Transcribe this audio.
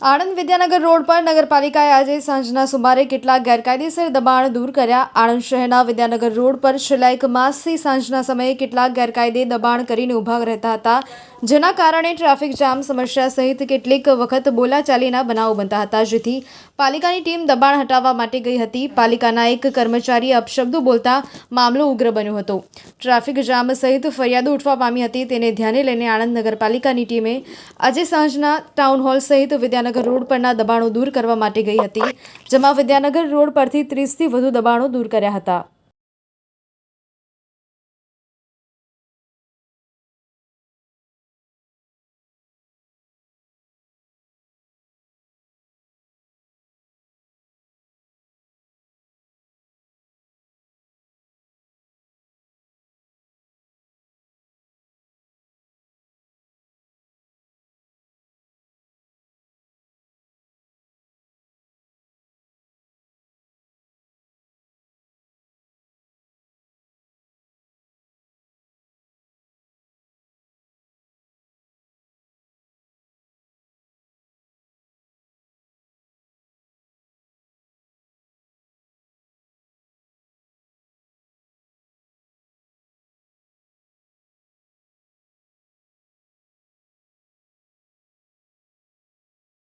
Anand Vidyanagar road પર નગરપાલિકાએ આજે સાંજના સુમારે કેટલાક ગેરકાયદેસર દબાણ દૂર કર્યા. આણંદ શહેરના વિદ્યાનગર રોડ પર છેલ્લા એક માસથી સાંજના સમયે કેટલાક ગેરકાયદે દબાણ કરીને ઊભા રહેતા હતા, જેના કારણે ટ્રાફિક જામ સમસ્યા સહિત કેટલીક વખત બોલાચાલીના બનાવો બનતા હતા, જેથી પાલિકાની ટીમ દબાણ હટાવવા માટે ગઈ હતી. પાલિકાના એક કર્મચારીએ અપશબ્દો બોલતા મામલો ઉગ્ર બન્યો હતો. ટ્રાફિક જામ સહિત ફરિયાદો ઉઠવા પામી હતી. તેને ધ્યાને લઈને આણંદ નગરપાલિકાની ટીમે આજે સાંજના ટાઉન હોલ સહિત વિદ્યાનગર રોડ પરના દબાણો દૂર કરવા માટે ગઈ હતી, જેમાં વિદ્યાનગર રોડ પરથી ત્રીસથી વધુ દબાણો દૂર કર્યા હતા.